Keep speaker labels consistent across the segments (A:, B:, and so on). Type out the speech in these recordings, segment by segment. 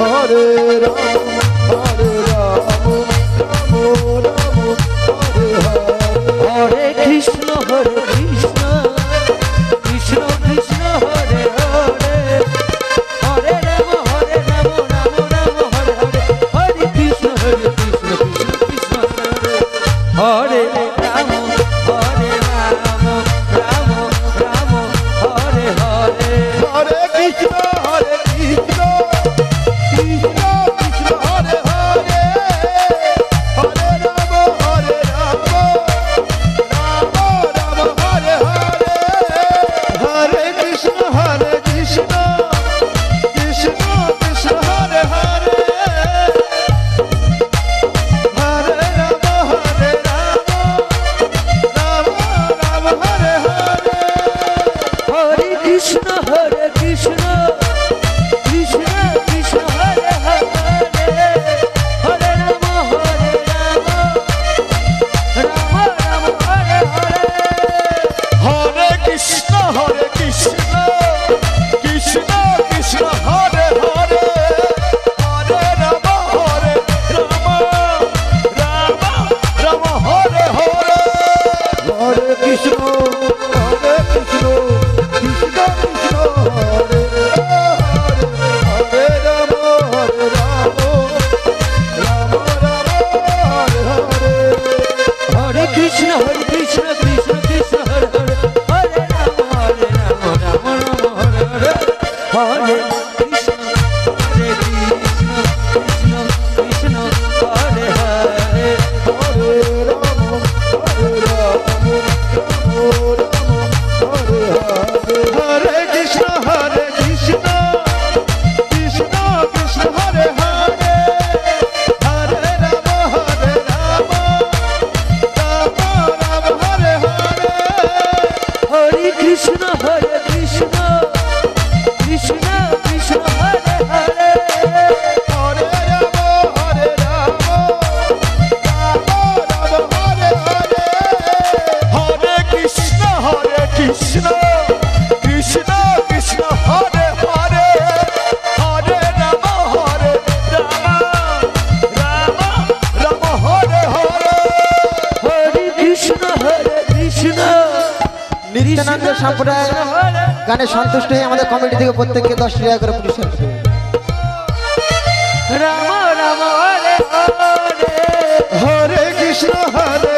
A: হরে রাম হরে কৃষ্ণ হরে
B: নিত্যানন্দ সম্প্রদায় গানে সন্তুষ্ট হয়ে আমাদের কমিটি থেকে প্রত্যেককে দশ টাকা করে পুরস্কার
C: রাম রাম হরে
A: কৃষ্ণ হরে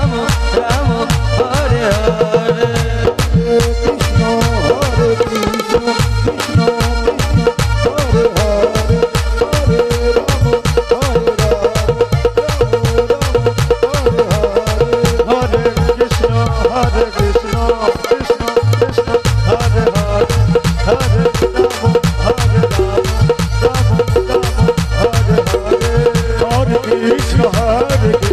A: কৃষ্ণ